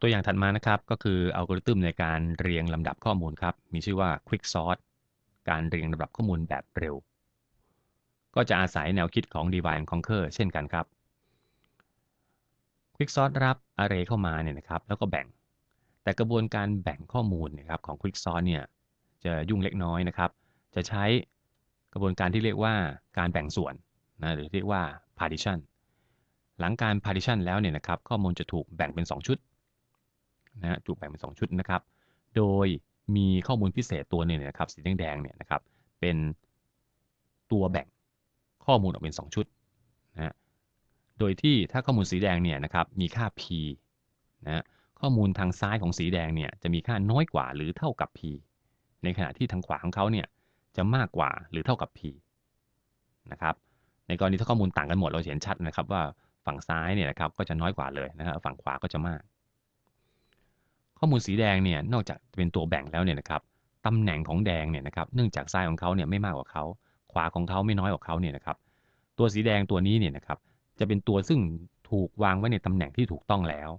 ตัวอย่างถัดมานะครับก็คืออัลกอริทึมในการเรียงลำดับข้อมูลครับ มีชื่อว่า Quick Sort การเรียงลำดับข้อมูลแบบเร็ว ก็จะอาศัยแนวคิดของ Divide and Conquer เช่นกันครับ Quick Sort รับ Array เข้ามาเนี่ยนะครับ แล้วก็แบ่ง แต่กระบวนการแบ่งข้อมูลนะครับของ Quick Sort เนี่ยจะยุ่งเล็กน้อยนะครับ จะใช้กระบวนการที่เรียกว่าการแบ่งส่วนนะหรือเรียกว่า partition หลังการ partition แล้วเนี่ยนะครับ ข้อมูลจะถูกแบ่งเป็น 2 ชุด นะถูกแบ่งเป็น2ชุดนะครับ โดยมีข้อมูลพิเศษตัวหนึ่งนะครับสีแดงๆเนี่ยนะครับเป็นตัวแบ่งข้อมูลออกเป็น 2 ชุดนะโดยที่ถ้าข้อมูลสีแดงเนี่ยนะครับมีค่า p นะข้อมูลทางซ้ายของสีแดงเนี่ยจะมีค่าน้อยกว่าหรือเท่ากับ p ในขณะที่ทางขวาของเขาเนี่ยจะมากกว่าหรือเท่ากับ p นะครับในกรณีถ้าข้อมูลต่างกันหมดเราเห็นชัดนะครับว่าฝั่งซ้ายเนี่ยนะครับก็จะน้อยกว่าเลยนะครับฝั่งขวาก็จะมาก ข้อมูลสีแดงเนี่ยนอกจากเป็นตัวแบ่งแล้วเนี่ยนะครับตำแหน่งของแดงเนี่ยนะครับเนื่องจากซ้ายของเขาเนี่ยไม่มากกว่าเขาขวาของเขาไม่น้อยกว่าเขาเนี่ยนะครับตัวสีแดงตัวนี้เนี่ยนะครับจะเป็นตัวซึ่งถูกวางไว้ในตำแหน่งที่ถูกต้องแล้ว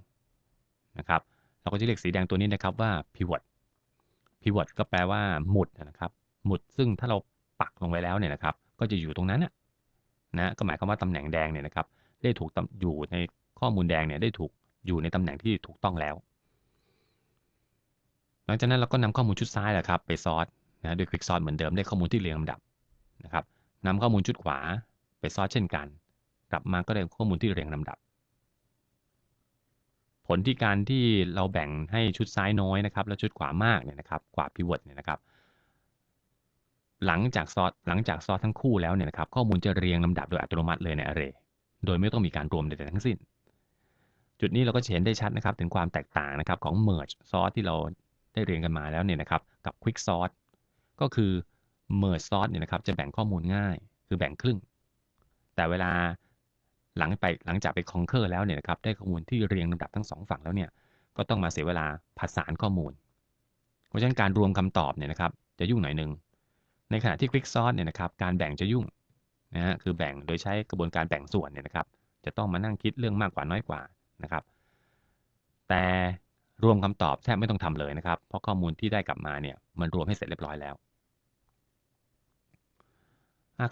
นะครับเราก็จะเรียกสีแดงตัวนี้นะครับว่า pivot pivot ก็แปลว่าหมุดนะครับหมุดซึ่งถ้าเราปักลงไว้แล้วเนี่ยนะครับก็จะอยู่ตรงนั้นนะนะก็หมายความว่าตำแหน่งแดงเนี่ยนะครับได้ถูกอยู่ในข้อมูลแดงเนี่ยได้ถูกอยู่ในตำแหน่งที่ถูกต้องแล้ว หลังจากนั้นเราก็นำข้อมูลชุดซ้ายแหละครับไปซอร์ตนะด้วยคลิกซอร์ตเหมือนเดิมได้ข้อมูลที่เรียงลำดับนะครับนำข้อมูลชุดขวาไปซอร์ตเช่นกัน กลับมาก็ได้ข้อมูลที่เรียงลำดับ ผลที่การที่เราแบ่งให้ชุดซ้ายน้อยนะครับ แล้วชุดขวามากเนี่ยนะครับกว่าพิวอตเนี่ยนะครับ หลังจากซอร์ตหลังจากซอร์ตทั้งคู่แล้วเนี่ยนะครับ ข้อมูลจะเรียงลำดับโดยอัตโนมัติเลยใน array โดยไม่ต้องมีการรวมใดๆทั้งสิ้น จุดนี้เราก็เห็นได้ชัดนะครับ ถึงความแตกต่างนะครับของ merge sort ที่เรา ได้เรียนกันมาแล้วเนี่ยนะครับกับ quick sort ก็คือ merge sort เนี่ยนะครับจะแบ่งข้อมูลง่ายคือแบ่งครึ่ง แต่เวลาหลังไปหลังจากไป conquer แล้วเนี่ยนะครับได้ข้อมูลที่เรียงลำดับทั้งสองฝั่งแล้วเนี่ยก็ต้องมาเสียเวลาผสานข้อมูล เพราะฉะนั้นการรวมคำตอบเนี่ยนะครับจะยุ่งหน่อยนึงในขณะที่ quick sort เนี่ยนะครับการแบ่งจะยุ่งนะฮะคือแบ่งโดยใช้กระบวนการแบ่งส่วนเนี่ยนะครับจะต้องมานั่งคิดเรื่องมากกว่าน้อยกว่านะครับ แต่ รวมคำตอบแทบไม่ต้องทำเลยนะครับ เพราะข้อมูลที่ได้กลับมาเนี่ยมันรวมให้เสร็จเรียบร้อยแล้ว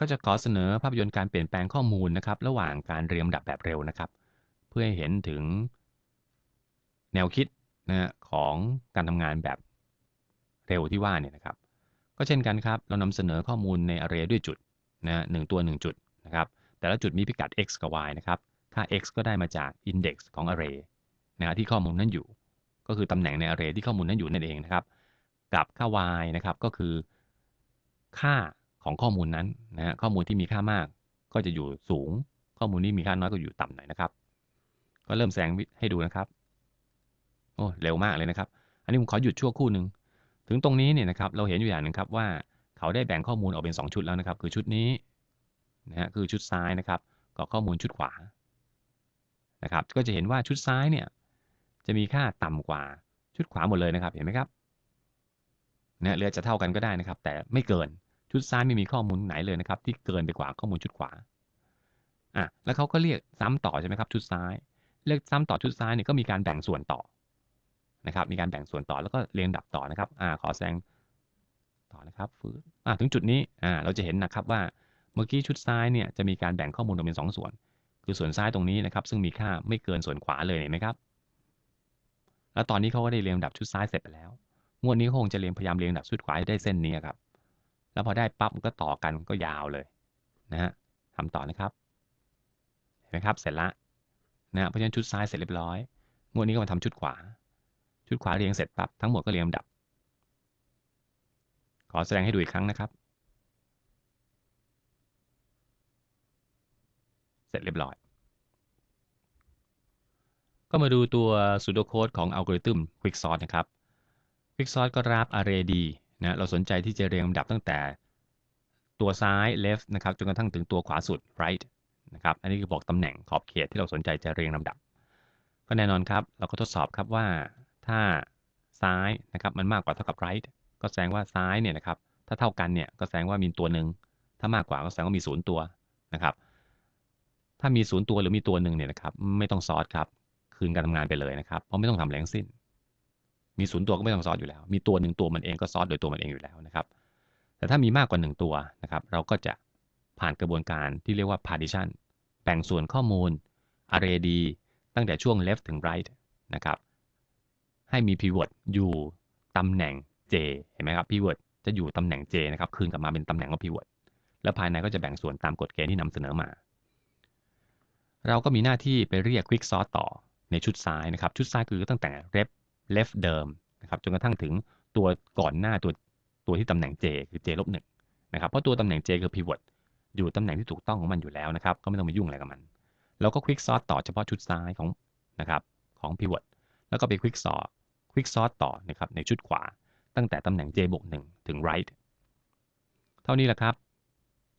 ก็จะขอเสนอภาพยนตร์การเปลี่ยนแปลงข้อมูลนะครับ ระหว่างการเรียงลำดับแบบเร็วนะครับ เพื่อให้เห็นถึงแนวคิดนะของการทำงานแบบเร็วที่ว่าเนี่ยนะครับ ก็เช่นกันครับ เรานำเสนอข้อมูลใน array ด้วยจุดนะหนึ่งตัว 1 จุดนะครับ แต่ละจุดมีพิกัด x กับ y นะครับ ค่า x ก็ได้มาจาก index ของ array นะที่ข้อมูลนั้นอยู่ ก็คือตำแหน่งใน array ที่ข้อมูลนั้นอยู่นั่นเองนะครับ กับค่า y นะครับก็คือ ค่าของข้อมูลนั้นนะฮะข้อมูลที่มีค่ามาก ก็จะอยู่สูง ข้อมูลที่มีค่าน้อยก็อยู่ต่ำหน่อยนะครับ ก็เริ่มแสดงให้ดูนะครับโอ้เร็วมากเลยนะครับ อันนี้ผมขอหยุดชั่วคู่หนึ่งถึงตรงนี้เนี่ยนะครับเราเห็นอยู่อย่างหนึ่งครับว่าเขาได้แบ่งข้อมูลออกเป็น 2 ชุดแล้วนะครับ คือชุดนี้นะฮะคือชุดซ้ายนะครับกับข้อมูลชุดขวานะครับก็จะเห็นว่าชุดซ้ายเนี่ย จะมีค่าต่ำกว่าชุดขวาหมดเลยนะครับ เห็นไหมครับเนี่ยเรือจะเท่ากันก็ได้นะครับ แต่ไม่เกินชุดซ้ายไม่มีข้อมูลไหนเลยนะครับ ที่เกินไปกว่าข้อมูลชุดขวาอะแล้วเขาก็เรียกซ้ำต่อใช่ไหมครับ ชุดซ้ายเรียกซ้ำต่อชุดซ้ายเนี่ยก็มีการแบ่งส่วนต่อนะครับ มีการแบ่งส่วนต่อแล้วก็เรียงดับต่อนะครับอ่าขอแสดงต่อนะครับฟื้นอ่าถึงจุดนี้อ่าเราจะเห็นนะครับว่าเมื่อกี้ชุดซ้ายเนี่ยจะมีการแบ่งข้อมูลออกเป็น2ส่วน คือส่วนซ้ายตรงนี้นะครับ ซึ่งมีค่าไม่เกินส่วนขวาเลยเห็นไหมครับ แล้วตอนนี้เขาก็ได้เรียงดับชุดซ้ายเสร็จไปแล้วงวดนี้คงจะเรียงพยายามเรียงดับชุดขวาให้ได้เส้นนี้ครับ แล้วพอได้ปั๊บมันก็ต่อกันก็ยาวเลยนะฮะทำต่อนะครับเห็นไหมครับเสร็จละนะเพราะฉะนั้นชุดซ้ายเสร็จเรียบร้อยงวดนี้ก็มาทำชุดขวา ชุดขวาเรียงเสร็จปั๊บทั้งหมดก็เรียงดับ ขอแสดงให้ดูอีกครั้งนะครับ เสร็จเรียบร้อย ก็มาดูตัว pseudocode ของอัลกอริทึม quicksort นะครับ quicksort ก็รับ array d นะเราสนใจที่จะเรียงลำดับตั้งแต่ตัวซ้าย left นะครับจนกระทั่งถึงตัวขวาสุด right นะครับอันนี้คือบอกตำแหน่งขอบเขตที่เราสนใจจะเรียงลำดับ ก็แน่นอนครับ เราก็ทดสอบครับว่าถ้าซ้ายนะครับมันมากกว่าเท่ากับ right ก็แสดงว่าซ้ายเนี่ยนะครับถ้าเท่ากันเนี่ยก็แสดงว่ามีตัวหนึ่งถ้ามากกว่าก็แสดงว่ามีศูนย์ตัวนะครับถ้ามีศูนย์ตัวหรือมีตัวหนึ่งเนี่ยนะครับไม่ต้องซอสครับ คืนการทำงานไปเลยนะครับ เพราะไม่ต้องทำอะไรทั้งสิ้น มีศูนย์ตัวก็ไม่ต้องซอสอยู่แล้ว มีตัวหนึ่งตัวมันเองก็ซอสโดยตัวมันเองอยู่แล้วนะครับ แต่ถ้ามีมากกว่าหนึ่งตัวนะครับ เราก็จะผ่านกระบวนการที่เรียกว่า partition แบ่งส่วนข้อมูล array d ตั้งแต่ช่วง left ถึง right นะครับ ให้มี pivot อยู่ตำแหน่ง j เห็นไหมครับ pivot จะอยู่ตำแหน่ง j นะครับ คืนกลับมาเป็นตำแหน่งของ pivot แล้วภายในก็จะแบ่งส่วนตามกฎเกณฑ์ที่นำเสนอมา เราก็มีหน้าที่ไปเรียก quick sort ต่อ ในชุดซ้ายนะครับ ชุดซ้ายคือตั้งแต่ left left เดิมนะครับจนกระทั่งถึงตัวก่อนหน้าตัวตัวที่ตำแหน่ง j คือ j ลบหนึ่งนะครับเพราะตัวตำแหน่ง j คือ pivot อยู่ตำแหน่งที่ถูกต้องของมันอยู่แล้วนะครับ ก็ไม่ต้องไปยุ่งอะไรกับมัน แล้วก็ quick sort ต่อเฉพาะชุดซ้ายของนะครับของ pivot แล้วก็ไป quick sort quick sort ต่อนะครับในชุดขวา ตั้งแต่ตำแหน่ง j บวก1ถึง right เท่านี้แหละครับ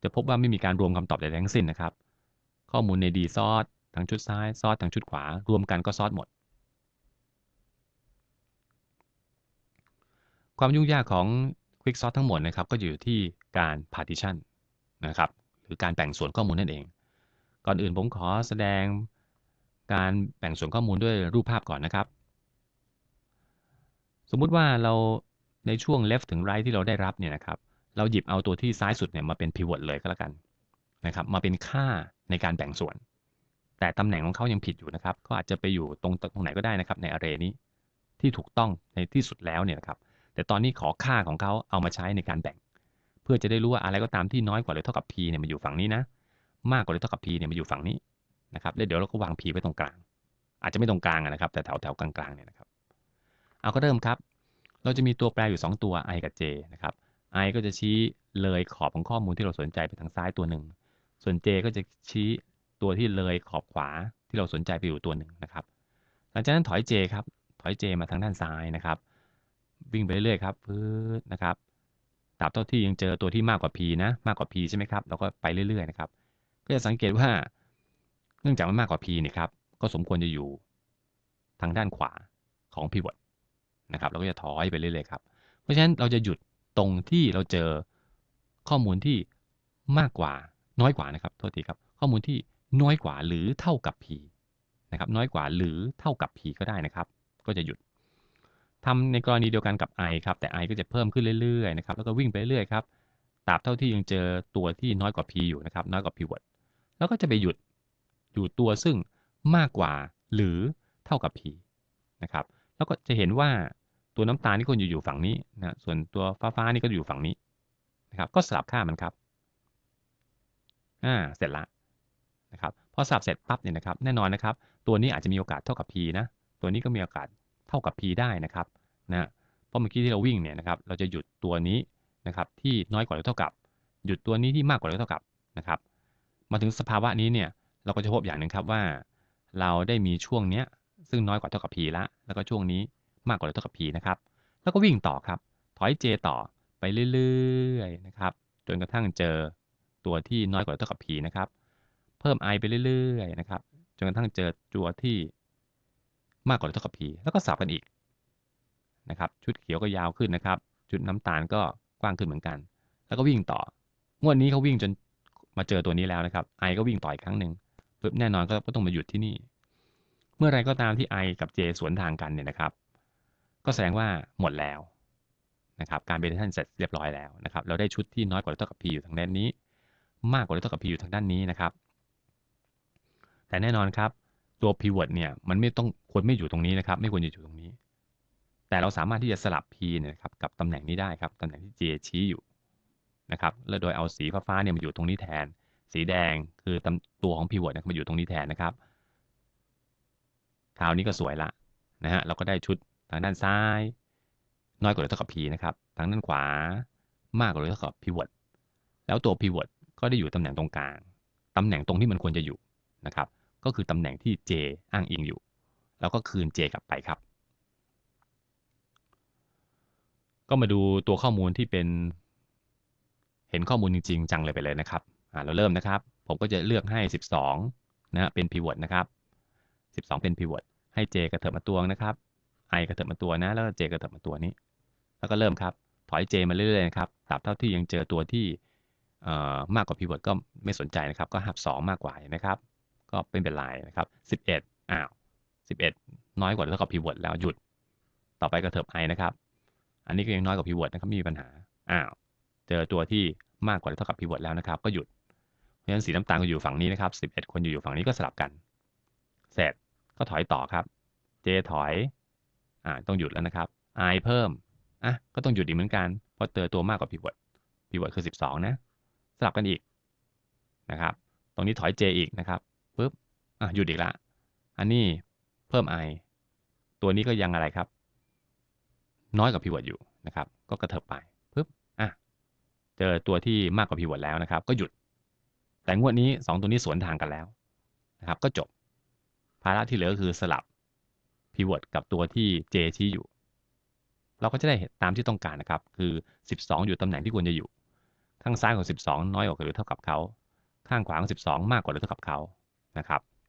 จะพบว่าไม่มีการรวมคำตอบใดทั้งสิ้นนะครับ ข้อมูลใน d ซอส ทั้งชุดซ้ายซอสทั้งชุดขวา รวมกันก็ซอสหมด ความยุ่งยากของ quick sort ทั้งหมดนะครับก็อยู่ที่การ partition นะครับหรือการแบ่งส่วนข้อมูลนั่นเอง ก่อนอื่นผมขอแสดงการแบ่งส่วนข้อมูลด้วยรูปภาพก่อนนะครับ สมมุติว่าเราในช่วง left ถึง right ที่เราได้รับเนี่ยนะครับเราหยิบเอาตัวที่ซ้ายสุดเนี่ยมาเป็น pivot เลยก็แล้วกันนะครับมาเป็นค่าในการแบ่งส่วน แต่ตำแหน่งของเขายังผิดอยู่นะครับก็อาจจะไปอยู่ตรงตรงไหนก็ได้นะครับใน array นี้ที่ถูกต้องในที่สุดแล้วเนี่ยนะครับ แต่ตอนนี้ขอค่าของเขาเอามาใช้ในการแบ่ง เพื่อจะได้รู้ว่าอะไรก็ตามที่น้อยกว่าหรือเท่ากับ p เนี่ยมันอยู่ฝั่งนี้นะ มากกว่าหรือเท่ากับ p เนี่ยมันอยู่ฝั่งนี้นะครับแล้วเดี๋ยวเราก็วาง p ไว้ตรงกลาง อาจจะไม่ตรงกลางนะครับ แต่แถวแถวกลางๆเนี่ยนะครับ เอาก็เริ่มครับ เราจะมีตัวแปรอยู่ 2 ตัว i กับ j นะครับ i ก็จะชี้เลยขอบของข้อมูลที่เราสนใจไปทางซ้ายตัวหนึ่ง ส่วน j ก็จะชี้ ตัวที่เลยขอบขวาที่เราสนใจไปอยู่ตัวหนึ่งนะครับ หลังจากนั้นถอย j ครับ ถอย j มาทางด้านซ้ายนะครับ วิ่งไปเรื่อยๆครับพื้นนะครับตราบเท่าที่ยังเจอตัวที่มากกว่า p นะ มากกว่า p ใช่ไหมครับเราก็ไปเรื่อยๆนะครับ ก็จะสังเกตว่า เนื่องจากมันมากกว่า p เนี่ยครับ ก็สมควรจะอยู่ทางด้านขวาของ pivot นะครับ เราก็จะถอยไปเรื่อยๆครับ เพราะฉะนั้นเราจะหยุดตรงที่เราเจอข้อมูลที่มากกว่าน้อยกว่านะครับโทษทีครับ ข้อมูลที่ น้อยกว่าหรือเท่ากับ p นะครับน้อยกว่าหรือเท่ากับ p ก็ได้นะครับ ก็จะหยุดทำในกรณีเดียวกันกับ i ครับแต่ i ก็จะเพิ่มขึ้นเรื่อยๆนะครับแล้วก็วิ่งไปเรื่อยๆครับตราบเท่าที่ยังเจอตัวที่น้อยกว่า p อยู่นะครับน้อยกว่า pivot แล้วก็จะไปหยุดอยู่ตัวซึ่งมากกว่าหรือเท่ากับ p นะครับแล้วก็จะเห็นว่าตัวน้ำตาลนี่ก็อยู่อยู่ฝั่งนี้นะส่วนตัวฟ้าฟ้านี่ก็อยู่ฝั่งนี้นะครับก็สลับค่ามันครับอ่าเสร็จละ นะครับพอสับเสร็จปั๊บเนี่ยนะครับแน่นอนนะครับ ตัวนี้อาจจะมีโอกาสเท่ากับ p นะตัวนี้ก็มีโอกาสเท่ากับ p ได้นะครับนะเพราะเมื่อกี้ที่เราวิ่งเนี่ยนะครับเราจะหยุดตัวนี้นะครับที่น้อยกว่าหรือเท่ากับ หยุดตัวนี้ที่มากกว่าหรือเท่ากับนะครับ มาถึงสภาวะนี้เนี่ยเราก็จะพบอย่างหนึ่งครับว่า เราได้มีช่วงเนี้ยซึ่งน้อยกว่าเท่ากับ p ละแล้วก็ช่วงนี้มากกว่าหรือเท่ากับ p นะครับแล้วก็วิ่งต่อครับ ถอย j ต่อไปเรื่อยๆนะครับจนกระทั่งเจอตัวที่น้อยกว่าหรือเท่ากับ p นะครับ เพิ่ม i ไปเรื่อยๆนะครับจนกระทั่งเจอตัวที่มากกว่าหรือเท่ากับ p แล้วก็สับกันอีกนะครับ ชุดเขียวก็ยาวขึ้นนะครับ ชุดน้ำตาลก็กว้างขึ้นเหมือนกัน แล้วก็วิ่งต่องวดนี้เขาวิ่งจนมาเจอตัวนี้แล้วนะครับ i ก็วิ่งต่ออีกครั้งหนึ่งปุ๊บแน่นอนก็ต้องมาหยุดที่นี่ เมื่อไรก็ตามที่ i กับ j สวนทางกันเนี่ยนะครับ ก็แสดงว่าหมดแล้วนะครับการเบรทันเสร็จเรียบร้อยแล้วนะครับ เราได้ชุดที่น้อยกว่าหรือเท่ากับ p อยู่ทางด้านนี้ มากกว่าหรือเท่ากับ p อยู่ทางด้านนี้นะครับ แต่แน่นอนครับ ตัว pivot เนี่ยมันไม่ต้องควรไม่อยู่ตรงนี้นะครับ ไม่ควรจะอยู่ตรงนี้ แต่เราสามารถที่จะสลับ p เนี่ยครับกับตำแหน่งนี้ได้ครับตำแหน่งที่ j ชี้อยู่นะครับแล้วโดยเอาสีฟ้าๆเนี่ยมาอยู่ตรงนี้แทน สีแดงคือตัวของ pivot เนี่ยมาอยู่ตรงนี้แทนนะครับคราวนี้ก็สวยละนะฮะเราก็ได้ชุดทางด้านซ้าย น้อยกว่าหรือเท่ากับ p นะครับทางด้านขวามากกว่าหรือเท่ากับ pivot แล้วตัว pivot ก็ได้อยู่ตำแหน่งตรงกลาง ตำแหน่งตรงที่มันควรจะอยู่นะครับ ก็คือตำแหน่งที่ j อ้างอิงอยู่ แล้วก็คืน j กลับไปครับ ก็มาดูตัวข้อมูลที่เป็น เห็นข้อมูลจริง ๆ จังเลยไปเลยนะครับเราเริ่มนะครับ ผมก็จะเลือกให้ 12นะเป็น pivot นะครับ 12 เป็น pivot ให้ j กระเถิบมาตัวนะครับ i กระเถิบมาตัวนะ แล้วก็ j กระเถิบมาตัวนี้ แล้วก็เริ่มครับถอย j มาเรื่อยๆนะครับตราบเท่าที่ยังเจอตัวที่มากกว่า pivot ก็ไม่สนใจนะครับ ก็หับ 2 มากกว่านะครับ ก็เป็นเป็นไรนะครับ11อ้าว11น้อยกว่าเท่ากับ pivot แล้วหยุด ต่อไปกระเถิบ i นะครับ อันนี้ก็ยังน้อยกว่า pivot นะครับไม่มีปัญหาอ้าวเจอตัวที่มากกว่าเท่ากับ pivot แล้วนะครับ ก็หยุดเพราะฉะนั้นสีน้ำตาลก็อยู่ฝั่งนี้นะครับ11คนอยู่อยู่ฝั่งนี้ก็สลับกันเสร็จก็ถอยต่อครับ j ถอยอ่าต้องหยุดแล้วนะครับ i เพิ่มอะก็ต้องหยุดอีกเหมือนกันเพราะเจอตัวมากกว่า pivot pivot คือ 12 นะ สลับกันอีกนะครับ ตรงนี้ถอย j อีกนะครับ ปุ๊บ อะหยุดอีกละ อันนี้เพิ่ม i ตัวนี้ก็ยังอะไรครับ น้อยกว่า pivot อยู่นะครับ ก็กระเถิบไปปุ๊บ อะ เจอตัวที่มากกว่า pivot แล้วนะครับ ก็หยุด แต่งวดนี้ 2 ตัวนี้สวนทางกันแล้วนะครับ ก็จบ ภาระที่เหลือก็คือสลับ pivot กับตัวที่ j ชี้อยู่ เราก็จะได้ตามที่ต้องการนะครับ คือ 12 อยู่ตำแหน่งที่ควรจะอยู่ ข้างซ้ายของ 12 น้อยกว่าหรือเท่ากับเขา ข้างขวาของ 12 มากกว่าหรือเท่ากับเขา นะครับ